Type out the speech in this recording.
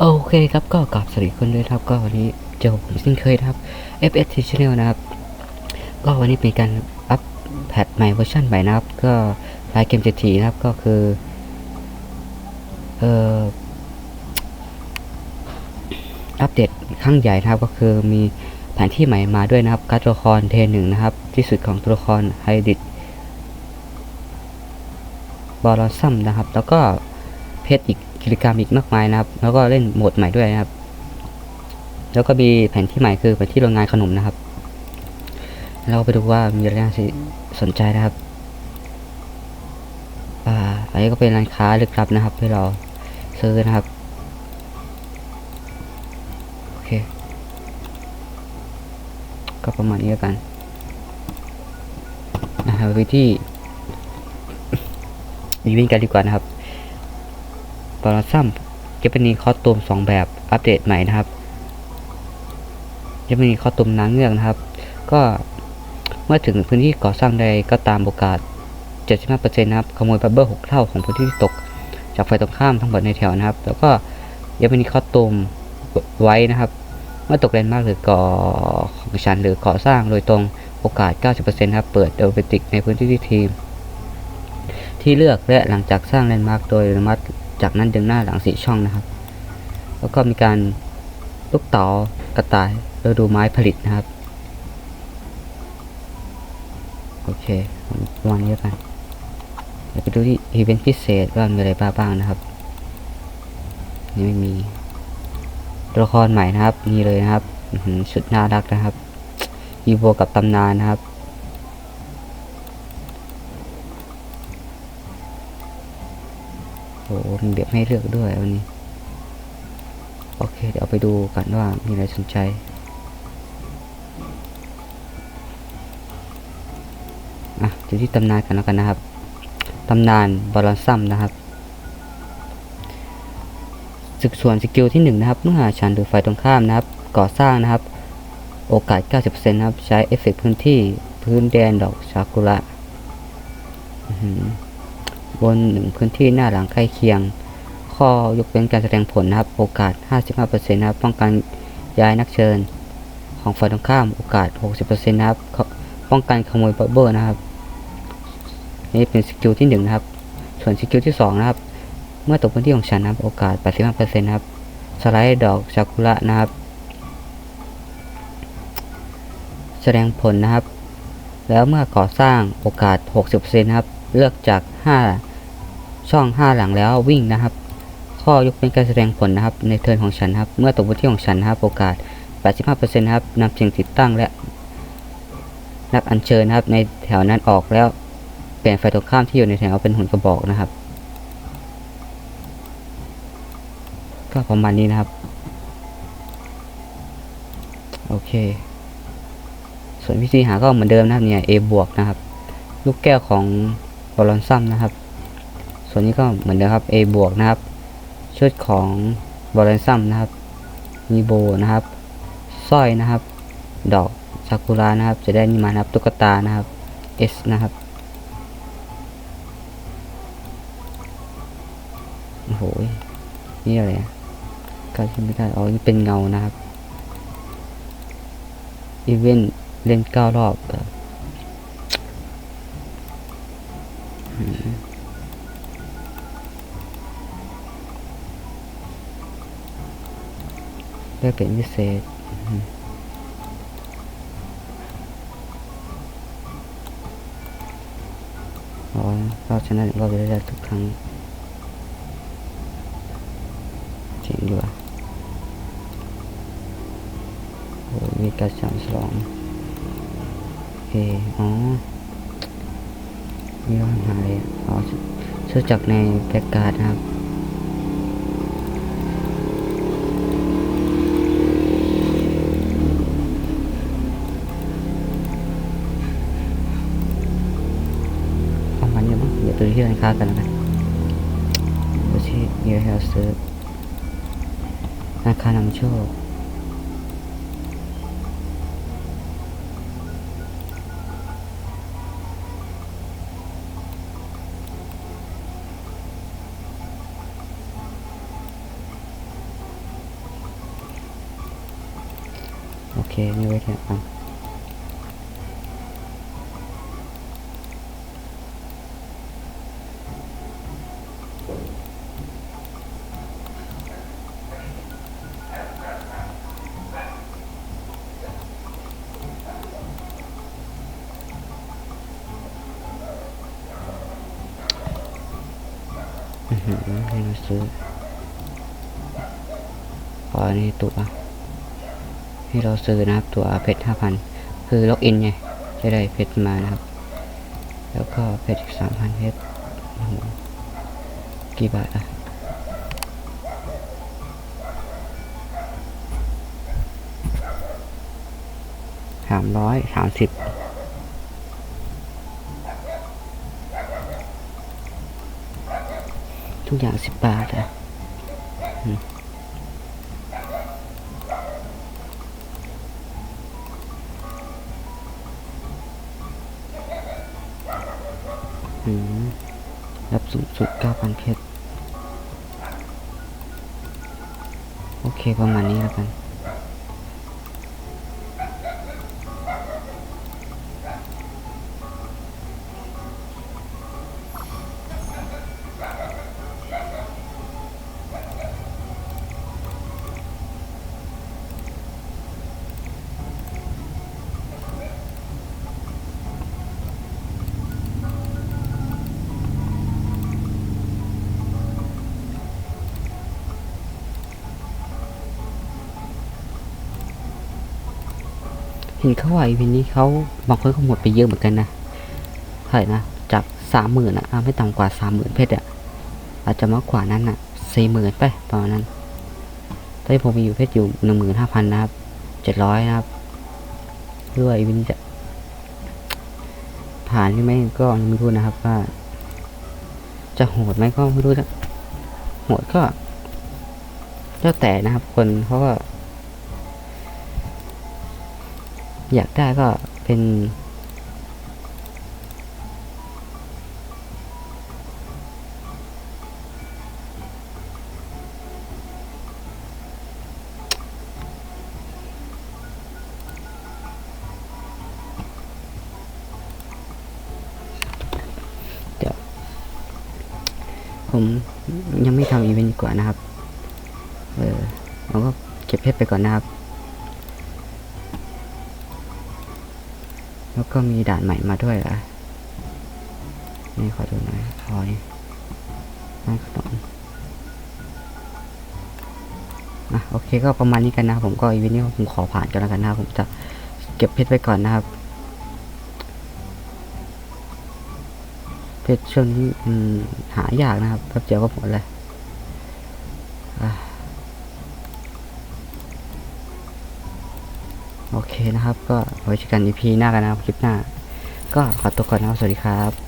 โอเคครับก็กลับสวัสดีคนด้วยครับ ก็วันนี้เจอผมเช่นเคยครับ FS Channel นะครับ ก็วันนี้เป็นการอัปแพทใหม่เวอร์ชันใหม่นะครับ ก็ลายเกมเจทีนะครับก็คือเอ่ออัปเดตครั้งใหญ่นะครับก็คือมีแผนที่ใหม่มาด้วยนะครับการตัวละครเทนหนึ่งนะครับ ที่สุดของตัวละครไฮดิดบอลซัมนะครับ แล้วก็เพชรอีก กิจกรรมอีกมากมายนะครับ แล้วก็เล่นโหมดใหม่ด้วยนะครับ แล้วก็มีแผนที่ใหม่คือแผนที่โรงงานขนมนะครับ เราไปดูว่ามีอะไรน่าสนใจนะครับอ่าอันนี้ก็เป็นร้านค้าลึกลับนะครับให้เราซื้อนะครับโอเค ก็ประมาณนี้แล้วกันนะครับไปที่อีเวนต์กันดีกว่านะครับ บอลซัมจะเป็นนีคอสตูมสองแบบอัปเดตใหม่นะครับจะมีคอสตูมนางเงือกนะครับ ก็เมื่อถึงพื้นที่ก่อสร้างใดก็ตามโอกาส 75%นะครับขโมยบับเบิ้ล6เท่าของพื้นที่ที่ตก จากไฟตรงข้ามทั้งหมดในแถวนะครับ แล้วก็ยังมีคอสตูมไว้นะครับ เมื่อตกแรงมากหรือก่อของชั้นหรือก่อสร้างโดยตรงโอกาส 90%ครับ เปิดโดยเบติกในพื้นที่ที่ทีม ที่เลือกและหลังจากสร้างแลนด์มาร์กโดยระมัด จากนั้นดึงหน้าหลังสีช่องนะครับ แล้วก็มีการลูกเต๋ากระต่ายโดยดูไม้ผลิตนะครับ โอเคประมาณนี้กันเดี๋ยวไปดูที่อีเวนต์พิเศษว่ามีอะไรบ้างนะครับ นี่ไม่มีตัวละครใหม่นะครับ นี่เลยนะครับชุดน่ารักนะครับอีโวกับตำนานนะครับ โอ้โหมีแบบให้เลือกด้วยวันนี้ โอเค เดี๋ยวไปดูกันว่ามีอะไรสนใจ อะดูที่ตำนานกันแล้วกันนะครับ ตำนานบอลซัมนะครับศึกส่วนสกิลที่ 1 นะครับ เมื่อฉันหรือฝ่ายตรงข้ามนะครับ ก่อสร้างนะครับ โอกาส 90%นะครับ ใช้เอฟเฟกต์พื้นที่พื้นแดนดอกซากุระอือ บนหนึ่งพื้นที่หน้าหลังใกล้เคียง ข้อยกเว้นการแสดงผลนะครับ โอกาส 55%นะครับป้องกันย้ายนักเชิญ ของฝ่ายตรงข้ามโอกาส 60%นะครับขป้องกันขโมยบับเบิ้ลนะครับ นี่เป็นสกิลที่1นะครับ ส่วนสกิลที่2นะครับ เมื่อตกพื้นที่ของฉันนะครับ โอกาส 85%นะครับสไลด์ดอกซากุระนะครับ แสดงผลนะครับ แล้วเมื่อก่อสร้างโอกาส 60%นะครับ เลือกจาก 5 ช่อง 5 หลังแล้ววิ่งนะครับ ข้อยกเป็นการแสดงผลนะครับในเทิร์นของฉันครับ เมื่อตกพื้นที่ของฉันนะครับโอกาส 85%นะครับนำสิ่งติดตั้งและนักอัญเชิญนะครับในแถวนั้นออกแล้วเปลี่ยนไฟตรงข้ามที่อยู่ในแถวเป็นหุ่นกระบอกนะครับ ก็ประมาณนี้นะครับ โอเค ส่วนวิธีหาก็เหมือนเดิมนะครับเนี่ย A บวกนะครับ ลูกแก้วของ บอลลอนซัมนะครับ ส่วนนี้ก็เหมือนเดิมครับ A บวกนะครับ ชุดของบอลลอนซัมนะครับ มีโบนะครับสร้อยนะครับ ดอกซากุระนะครับ จะได้นี่มานะครับ ตุ๊กตานะครับ S นะครับโอ้โหนี่อะไรการขึ้นไม่ได้อ๋อนี่เป็นเงานะครับอีเวนต์เล่นเก้ารอบเอออืม ได้เป็นพิเศษอ๋อเราชนะเราจะได้ทุกครั้งจริงด้วยมีการสามสองโอเคอ๋อ อมีร้านหาเลยอ๋อซื้อจากในแพ็กการ์ดนะครับประมาณนี้มั้งเดี๋ยวไปที่ร้านค้ากันแล้วกันดูที่เยอะแฮลซื้อร้าคานำโชค โอเค นี่ไว้เนี่ยกันอือหือให้เราซื้อขออันนี้ตัว ให้เราซื้อนะครับตัวเพชรห้าพันคือล็อกอินไงจะได้เพชรมานะครับ แล้วก็เพชรอีกสามพันเพชรกี่บาทอะสามร้อยสามสิบทุกอย่างสิบบาทอะ อือรับสูงสุด 9,000 เพชร โอเค ประมาณนี้แล้วกัน เห็นเขาว่าอีพีนี้เขาบางคนเขาหมดไปเยอะเหมือนกันนะเท่าไหร่นะจากสามหมื่นอะอะไม่ต่ำกว่าสามหมื่นเพชรอะอาจจะมากกว่านั้นอะสี่หมื่นไปประมาณนั้นตอนนี้ผมมีอยู่เพชรอยู่หนึ่งหมื่นห้าพันนะครับเจ็ดร้อยนะครับด้วยอีพีนี้จะผ่านหรือไม่ก็ยังไม่รู้นะครับว่า จะโหดไหมก็ไม่รู้นะโหดก็แล้วแต่นะครับคนเขาก็ อยากได้ก็เป็น เดี๋ยว ผมยังไม่ทำอีเวนต์กว่านะครับ เออเราก็เก็บเพชรไปก่อนนะครับ แล้วก็มีด่านใหม่มาด้วยเหรอะนี่ขอดูหน่อยพอนี่านขนมอะโอเคก็ประมาณนี้กันนะ ผมก็อีวีนี้ผมขอผ่านกันแล้วกันนะผมจะเก็บเพชรไว้ก่อนนะครับ เพชรช่วงนี้หายากนะครับแป๊บเดียวก็หมดเลยอะ โอเคนะครับ ก็ไว้เจอกันอีพีหน้ากันนะครับคลิปหน้า ก็ขอตัวก่อนนะครับ สวัสดีครับ